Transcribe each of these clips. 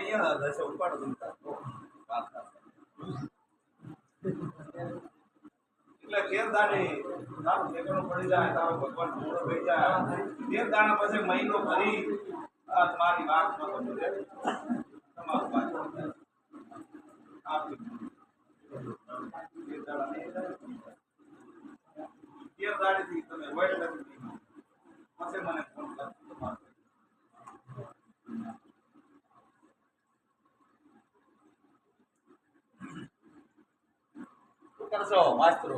અહીંયા દશે તમે જાય તારો પછી મહિનો ફરી આ તમારી વાત ન કરતો તમારું વાત. આપી. તેર દાડેથી તમે નથી પછી મને ફોન કરજો તમારો. શું કરશો માસ્તરો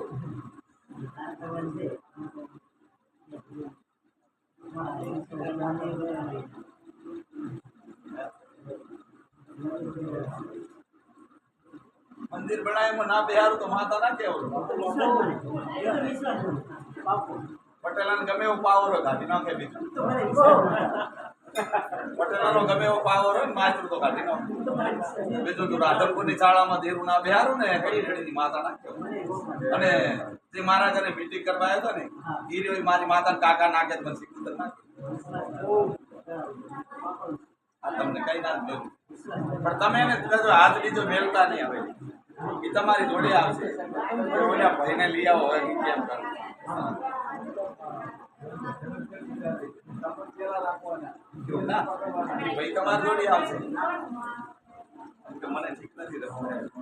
મંદિર બનાવ્યું ના બિહારું તો માતા ના કેવું પટેલાને ગમે એવો પાવર હોય કાઢી નાખે બીજું પટેલાનો ગમે એવો પાવર હોય ને, માસ્તર તો કાઢી નાખે. બીજું તું રાધનપુરની શાળામાં દેરું ના બિહારું ને કઈ રેડીની માતા ના કહેવાય. અને જે મારા ઘરે મીટિંગ કરવા આવ્યો હતો ને એ રહ્યો મારી માતા કાકા નાખે. મને આ તમને કઈ ના પણ તમે એને કહેજો હાથ બીજો મેળતા નહીં આવે એ તમારી જોડે આવશે. ભાઈને લઈ આવો હવે કેમ કરો. ભાઈ તમારી જોડે આવશે. મને ઠીક નથી રહેતું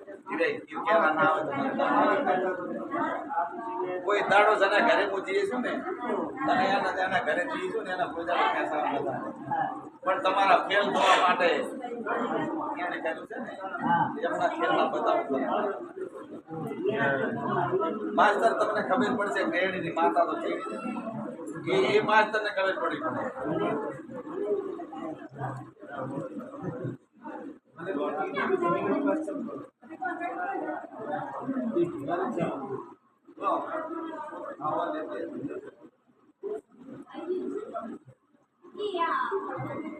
કોઈ દાડો જેના ઘરે હું જઈએ છું ને અને એના એના ઘરે જઈએ છું ને એના દાડો પૈસા પણ તમારા ખેલ થવા માટે એને કહ્યું છે ને એમના ખેલના બતાવું માસ્તર તમને ખબર પડશે મેળીની માતા તો છે. એ એ માસ્તરને ખબર પડી પડે.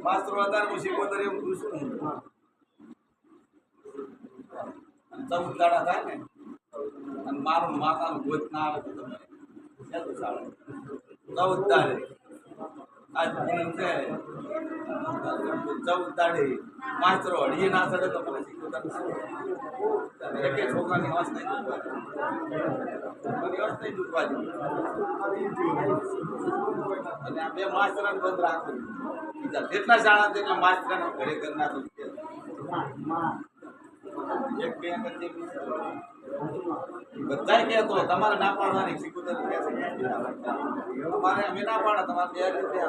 માસ્તરો હતા હું શીખોતર એવું પૂછું અને ચૌદ દાડા થાય ને અને મારું માતાનું ગોત ના આવે તો તમે શેનું ચાલે ચૌદ દાડે આજ પૂનમ એક છોકરાની વાસ નહીં દુખવા છોકરાની વાસ નહીં દુખવા અને આ બે માસ્તરાને બંધ રાખવું બીજા જેટલા શાળા તેટલા માસ્તરાને ઘરે કરના તો એક બે અંગત જે બી બધાય કહેતો તમારે ના પાડવાની શીખું કહે છે તમારે અમે ના પાડે તમારે બે રીતે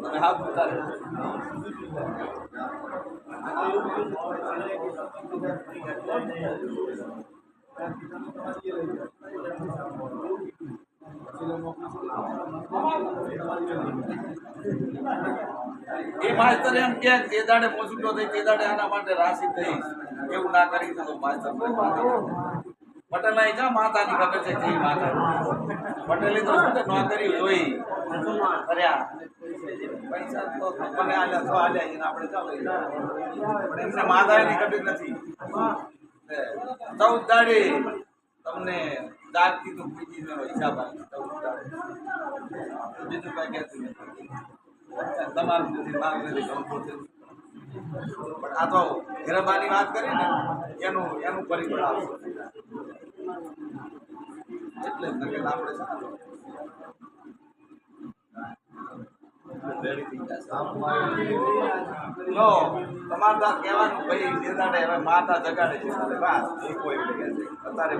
તમે હા એ માસ્તર એમ કે તે દાડે મોસુટો થઈ, તે દાડે આના માટે રાશિ થઈ. એવું ના કરી તો માસ્તર પટેલ અહીં જા માતાની ખબર છે માતા પટેલે તો શું નોકરી જોઈ કર્યા પૈસા તો મને આપણે ચાલો પણ એમને માતાની ખબર નથી. ચૌદ દાડે તમને દાગથી તો પૂછી નો હિસાબ આવે ચૌદ દાડે. બીજું કઈ કહેતું નથી. આ તો ગરબાની વાત કરી ને, એનું એનું પરિબળ આવશે. એટલે આપણે ને તમારે ત્યાં કહેવાનું ભાઈ જે હવે માતા જગાડે છે વાત એ કોઈ અત્યારે